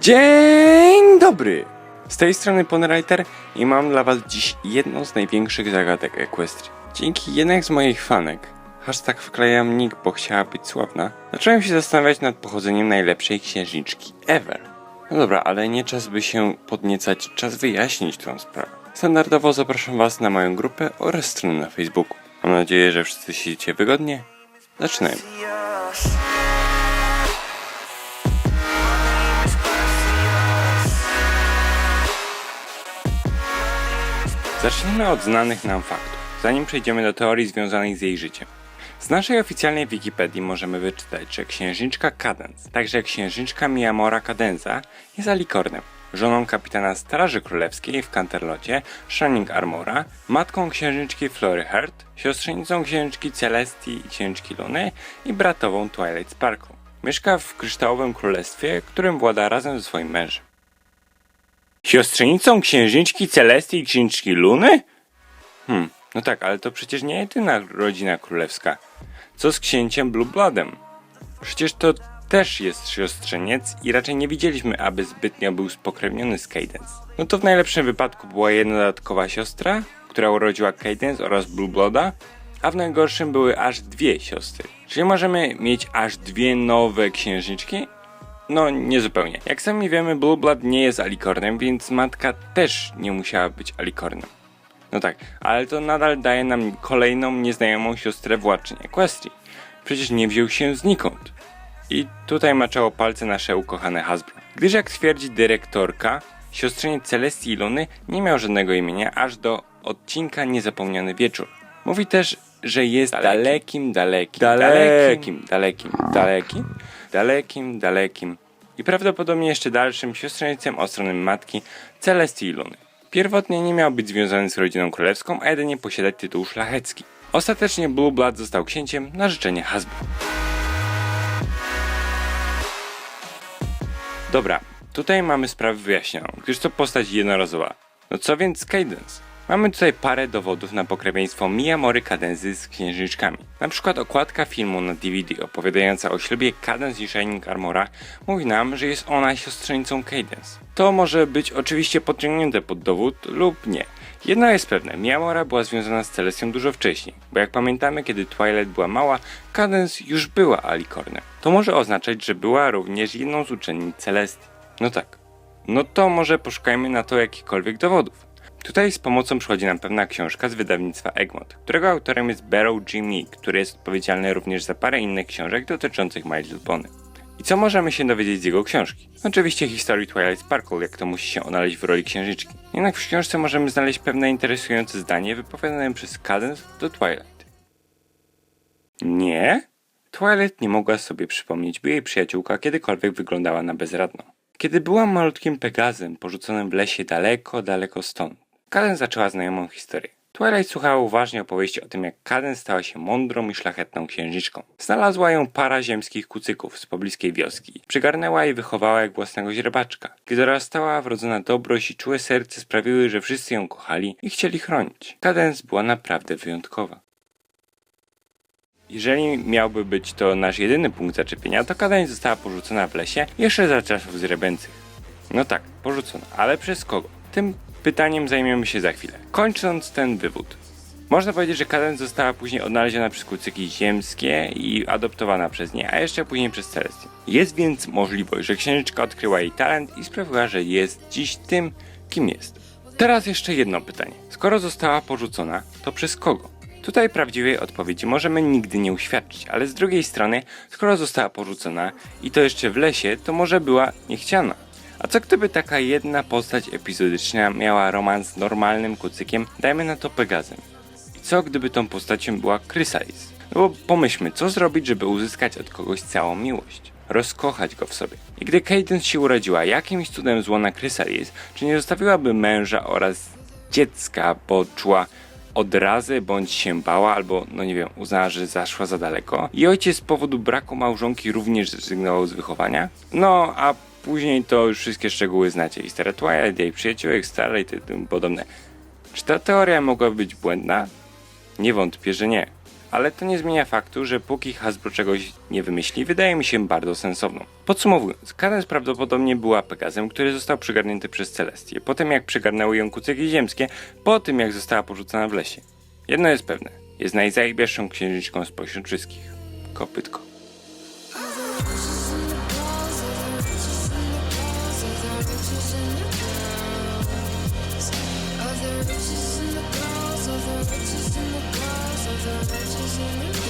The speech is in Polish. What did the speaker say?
Dzień dobry! Z tej strony Ponwriter i mam dla was dziś jedną z największych zagadek Equestrii. Dzięki jednej z moich fanek, hashtag wklejam nick, bo chciała być sławna, zacząłem się zastanawiać nad pochodzeniem najlepszej księżniczki ever. No dobra, ale nie czas by się podniecać, czas wyjaśnić tą sprawę. Standardowo zapraszam was na moją grupę oraz stronę na Facebooku. Mam nadzieję, że wszyscy siedzicie wygodnie. Zaczynajmy. Zacznijmy od znanych nam faktów, zanim przejdziemy do teorii związanych z jej życiem. Z naszej oficjalnej Wikipedii możemy wyczytać, że księżniczka Cadence, także księżniczka Miyamora Cadenza, jest alikornem, żoną kapitana Straży Królewskiej w Canterlocie, Shining Armora, matką księżniczki Flory Heart, siostrzenicą księżniczki Celestii i księżniczki Luny i bratową Twilight Sparkle. Mieszka w Kryształowym Królestwie, którym włada razem ze swoim mężem. Siostrzenicą księżniczki Celestii i księżniczki Luny? Hmm, no tak, ale to przecież nie jedyna rodzina królewska. Co z księciem Blue Bloodem? Przecież to też jest siostrzeniec i raczej nie widzieliśmy, aby zbytnio był spokrewniony z Cadence. No to w najlepszym wypadku była jedna dodatkowa siostra, która urodziła Cadence oraz Blue Blooda, a w najgorszym były aż dwie siostry. Czyli możemy mieć aż dwie nowe księżniczki? No, nie zupełnie. Jak sami wiemy, Blue Blood nie jest alikornem, więc matka też nie musiała być alikornem. No tak, ale to nadal daje nam kolejną nieznajomą siostrę władczyni Equestrii. Przecież nie wziął się znikąd. I tutaj maczało palce nasze ukochane Hasbro. Gdyż jak twierdzi dyrektorka, siostrzeniec Celestii Luny nie miał żadnego imienia aż do odcinka Niezapomniany Wieczór. Mówi też, że jest dalekim, dalekim, dalekim, dalekim, dalekim, dalekim, dalekim i prawdopodobnie jeszcze dalszym siostrzenicem o stronę matki Celestii Luny. Pierwotnie nie miał być związany z rodziną królewską, a jedynie posiadać tytuł szlachecki. Ostatecznie Blue Blood został księciem na życzenie Hasbro. Dobra, tutaj mamy sprawę wyjaśnioną, gdyż to postać jednorazowa. No co więc z Cadence? Mamy tutaj parę dowodów na pokrewieństwo Miyamory Cadenzy z księżniczkami. Na przykład okładka filmu na DVD opowiadająca o ślubie Cadence i Shining Armora mówi nam, że jest ona siostrzenicą Cadence. To może być oczywiście podciągnięte pod dowód lub nie. Jedno jest pewne, Miyamora była związana z Celestią dużo wcześniej, bo jak pamiętamy, kiedy Twilight była mała, Cadence już była Alicornem. To może oznaczać, że była również jedną z uczennic Celestii. No tak. No to może poszukajmy na to jakichkolwiek dowodów. Tutaj z pomocą przychodzi nam pewna książka z wydawnictwa Egmont, którego autorem jest Barrow. Meek, który jest odpowiedzialny również za parę innych książek dotyczących My Little. I co możemy się dowiedzieć z jego książki? Oczywiście historii Twilight Sparkle, jak to musi się odnaleźć w roli księżniczki. Jednak w książce możemy znaleźć pewne interesujące zdanie wypowiadane przez Cadence do Twilight. Nie? Twilight nie mogła sobie przypomnieć, by jej przyjaciółka kiedykolwiek wyglądała na bezradną. Kiedy byłam malutkim Pegazem porzuconym w lesie daleko, daleko stąd, Cadence zaczęła znajomą historię. Twilight słuchała uważnie opowieści o tym, jak Cadence stała się mądrą i szlachetną księżniczką. Znalazła ją para ziemskich kucyków z pobliskiej wioski. Przygarnęła i wychowała jak własnego źrebaczka. Kiedy dorastała, wrodzona dobrość i czułe serce sprawiły, że wszyscy ją kochali i chcieli chronić. Cadence była naprawdę wyjątkowa. Jeżeli miałby być to nasz jedyny punkt zaczepienia, to Cadence została porzucona w lesie jeszcze za czasów zrebęcych. No tak, porzucona, ale przez kogo? Tym pytaniem zajmiemy się za chwilę. Kończąc ten wywód. Można powiedzieć, że Cadence została później odnaleziona przez kucyki ziemskie i adoptowana przez nie, a jeszcze później przez Celestię. Jest więc możliwość, że księżniczka odkryła jej talent i sprawiła, że jest dziś tym, kim jest. Teraz jeszcze jedno pytanie. Skoro została porzucona, to przez kogo? Tutaj prawdziwej odpowiedzi możemy nigdy nie uświadczyć, ale z drugiej strony, skoro została porzucona i to jeszcze w lesie, to może była niechciana. A co gdyby taka jedna postać epizodyczna miała romans z normalnym kucykiem, dajmy na to Pegazem? I co gdyby tą postacią była Chrysalis? No bo pomyślmy, co zrobić, żeby uzyskać od kogoś całą miłość? Rozkochać go w sobie. I gdy Cadence się urodziła jakimś cudem z łona Chrysalis, czy nie zostawiłaby męża oraz dziecka, bo czuła odrazy, bądź się bała, albo, no nie wiem, uznała, że zaszła za daleko. I ojciec z powodu braku małżonki również zrezygnował z wychowania. No, a później to już wszystkie szczegóły znacie. Historia Twilight, jej przyjaciółek, Starlight i tym podobne. Czy ta teoria mogła być błędna? Nie wątpię, że nie. ale to nie zmienia faktu, że póki Hasbro czegoś nie wymyśli, wydaje mi się bardzo sensowną. Podsumowując, Cadence prawdopodobnie była Pegazem, który został przygarnięty przez Celestię, potem jak przygarnęły ją kucyki ziemskie, po tym jak została porzucona w lesie. Jedno jest pewne, jest najzajebiaszą księżniczką spośród wszystkich. Kopytko. Christmas.